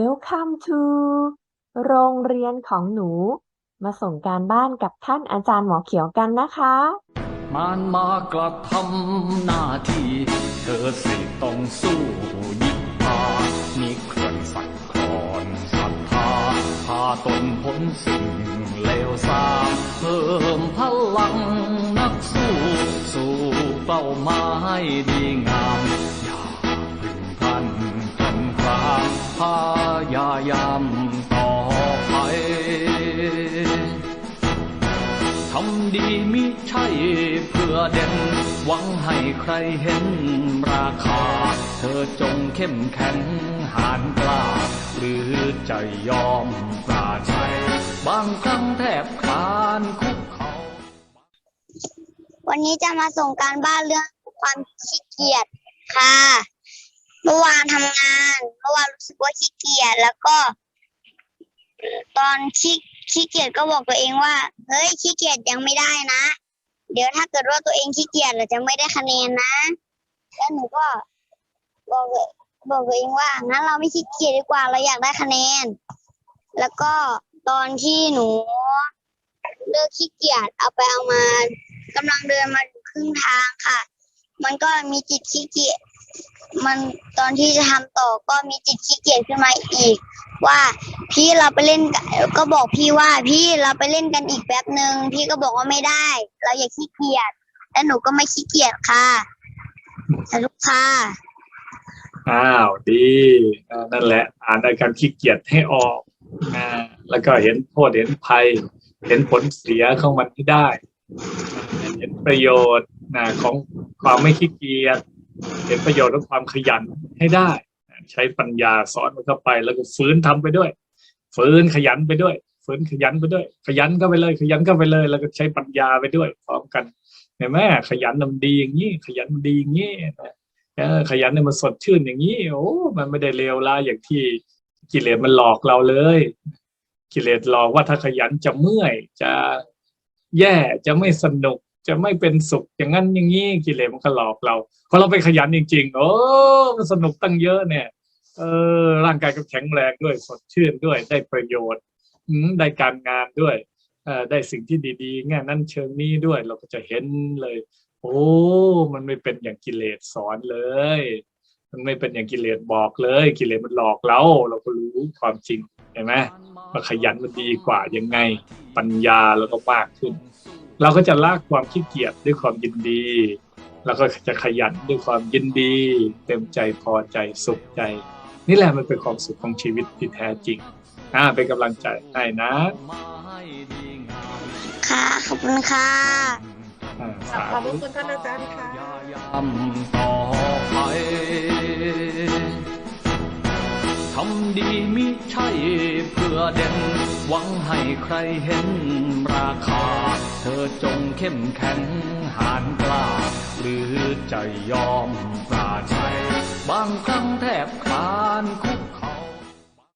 Welcome to โรงเรียนของหนู มาส่งการบ้านกับท่านอาจารย์หมอเขียวกันนะคะมารมากระทำหน้าที่ เธอสิต้องสู้ยิบพามีเครื่องสักครอนศรัทธาพาตนพ้นสิ่งเลวทรามเพิ่มพลังนักสู้ สู่เป้าหมายดีงาม อย่าพึ่งพลันพลันพรามพยายามต่อไปทำดีมิใช่เพื่อเด่น หวังให้ใครเห็นราคา เธอจงเข้มแข็งหานกล้า หรือจะยอมปราชัย บางครั้งแทบคลานคุกเขา วันนี้จะมาส่งการบ้านเรื่องความขี้เกียจค่ะ เมื่อวานทำงานเมื่อวานรู้สึกว่าขี้เกียจแล้วก็ ตอนขี้ขี้เกียจก็บอกตัวเองว่าเฮ้ยขี้เกียจยังไม่ได้นะ เดี๋ยวถ้าเกิดว่าตัวเองขี้เกียจเราจะไม่ได้คะแนนนะ แล้วหนูก็บอกบอกตัวเองว่างั้นเราไม่ขี้เกียจดีกว่าเราอยากได้คะแนน แล้วก็ตอนที่หนูเลิกขี้เกียจเอาไปเอามากำลังเดินมาครึ่งทางค่ะ มันก็มีจิตขี้เกียจ มันตอนที่จะทำต่อก็มีจิตขี้เกียจขึ้นมาอีก ว่าพี่เราไปเล่นก็บอกพี่ว่าพี่เราไปเล่นกันอีกแป๊บหนึ่งพี่ก็บอกว่าไม่ได้ เราอย่าขี้เกียจแล้วหนูก็ไม่ขี้เกียจค่ะสรุปค่ะอ้าวดีนั่นแหละ อ่านอาการขี้เกียจให้ออกอ่าแล้วก็เห็นโทษเห็นภัย เห็นผลเสียของมันที่ได้ เห็นประโยชน์นะของความไม่ขี้เกียจ เห็นประโยชน์ของความขยันให้ได้ ใช้ปัญญาสอนมันเข้าไป แล้วก็ฝืนทำไปด้วยฝืนขยันไปด้วยฝืนขยันไปด้วย ขยันก็ไปเลย ขยันก็ไปเลย แล้วก็ใช้ปัญญาไปด้วย พร้อมกันเห็นไหมขยันมันดีอย่างนี้ขยันมันดีอย่างนี้นะขยันเนี่ยมันสดชื่นอย่างนี้โอ้มันไม่ได้เลวร้ายอย่างที่กิเลสมันหลอกเราเลย กิเลสหลอกว่าถ้าขยันจะเมื่อยจะแย่จะไม่สนุก จะไม่เป็นสุขอย่างนั้นอย่างนี้กิเลสมันก็หลอกเราพอเราไปขยันจริงๆโอ้มันสนุกตั้งเยอะเนี่ย เออร่างกายก็แข็งแรงด้วยสดชื่นด้วยได้ประโยชน์อืมได้การงานด้วยเอ่อได้สิ่งที่ดีๆแง่นั้นเชิงนี้ด้วยเราก็จะเห็นเลย โอ้มันไม่เป็นอย่างกิเลสสอนเลย มันไม่เป็นอย่างกิเลสบอกเลย กิเลสมันหลอกเรา เราก็รู้ความจริงเห็นไหมว่าขยันมันดีกว่ายังไง ปัญญาเราก็มากขึ้น เราก็จะลากความขี้เกียจด้วยความยินดี แล้วก็จะขยันด้วยความยินดี เต็มใจพอใจสุขใจ นี่แหละมันเป็นความสุขของชีวิตที่แท้จริงอ่าเป็นกำลังใจให้นะ ค่ะ ขอบคุณค่ะ อ่าขสาอบพธุระคุณท่านอาจารย์ค่ะพยายามต่อ ดีมิใช่เพื่อเด่นหวังให้ใครเห็นราคา เธอจงเข้มแข็งหานกล้า หรือใจยอมปราชัย บางครั้งแทบคานคุกค